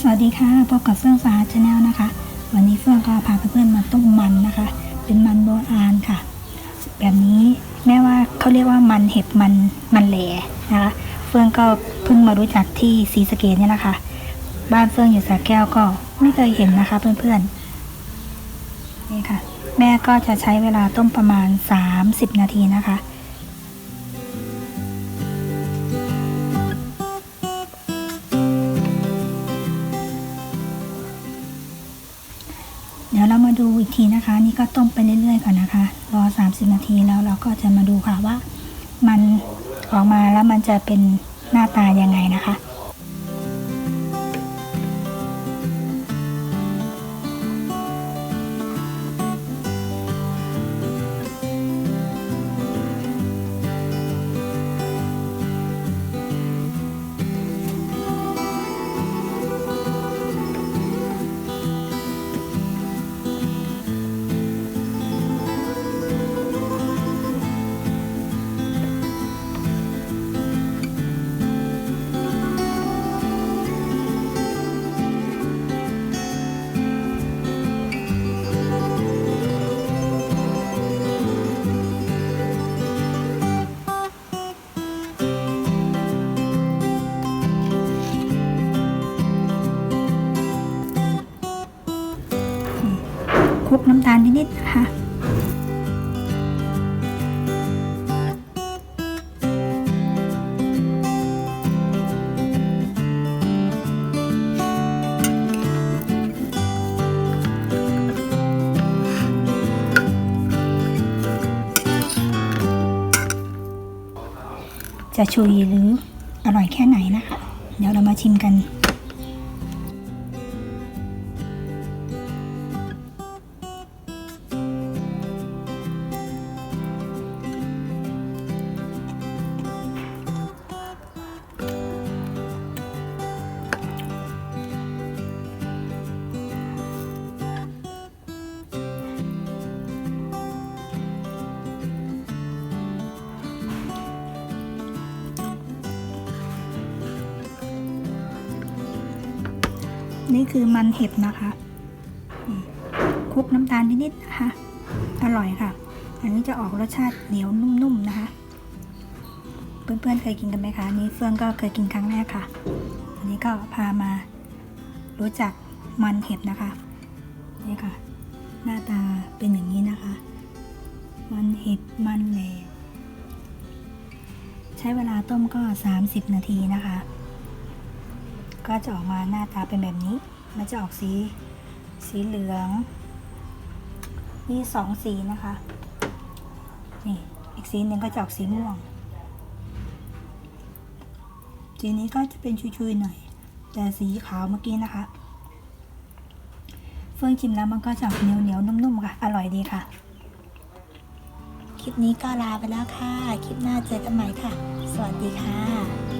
สวัสดีค่ะพบกับเฟื่องฟ้าชาแนลนะคะ วันนี้เฟื่องก็พาเพื่อนๆมาต้มมันนะคะ เป็นมันโบราณค่ะ แบบนี้แม้ว่าเขาเรียกว่ามันเห็บมันมันแหล่นะคะ เฟื่องก็เพิ่งมารู้จักที่ศรีสะเกดเนี่ยนะคะ บ้านเฟื่องอยู่สระแก้วก็ไม่เคยเห็นนะคะ เพื่อนๆนี่ค่ะ แม่ก็จะใช้เวลาต้มประมาณ 30 นาทีนะคะ ยวเรามาดูอีกทีนะคะ นี่ก็ต้มไปเรื่อยๆก่อนนะคะ รอ 30 นาทีแล้วเราก็จะมาดูค่ะว่า มันออกมาแล้วมันจะเป็นหน้าตายังไงนะคะ คลุกน้ำตาลนิดๆนะคะจะชุยหรืออร่อยแค่ไหนนะคะ เดี๋ยวเรามาชิมกัน นี่คือมันเห็บนะคะคลุกน้ำตาลนิดๆนะคะ อร่อยค่ะ อันนี้จะออกรสชาติเหนียวนุ่มๆนะคะ เพื่อนๆเคยกินกันไหมคะนนี้เฟื่องก็เคยกินครั้งแรกค่ะ อันนี้ก็พามารู้จักมันเห็บนะคะ นี่ค่ะ หน้าตาเป็นอย่างนี้นะคะ มันเห็บมันแหลใช้เวลาต้มก็ 30 นาทีนะคะ ก็จะออกมาหน้าตาเป็นแบบนี้ มันจะออกสี สีเหลืองมีสองสีนะคะ นี่อีกสีหนึ่งก็จะออกสีม่วง สีนี้ก็จะเป็นชุยๆหน่อย แต่สีขาวเมื่อกี้นะคะ เฟื่องชิมแล้วมันก็จะเหนียวเหนียวๆนุ่มๆค่ะ อร่อยดีค่ะ คลิปนี้ก็ลาไปแล้วค่ะ คลิปหน้าเจอกันใหม่ค่ะ สวัสดีค่ะ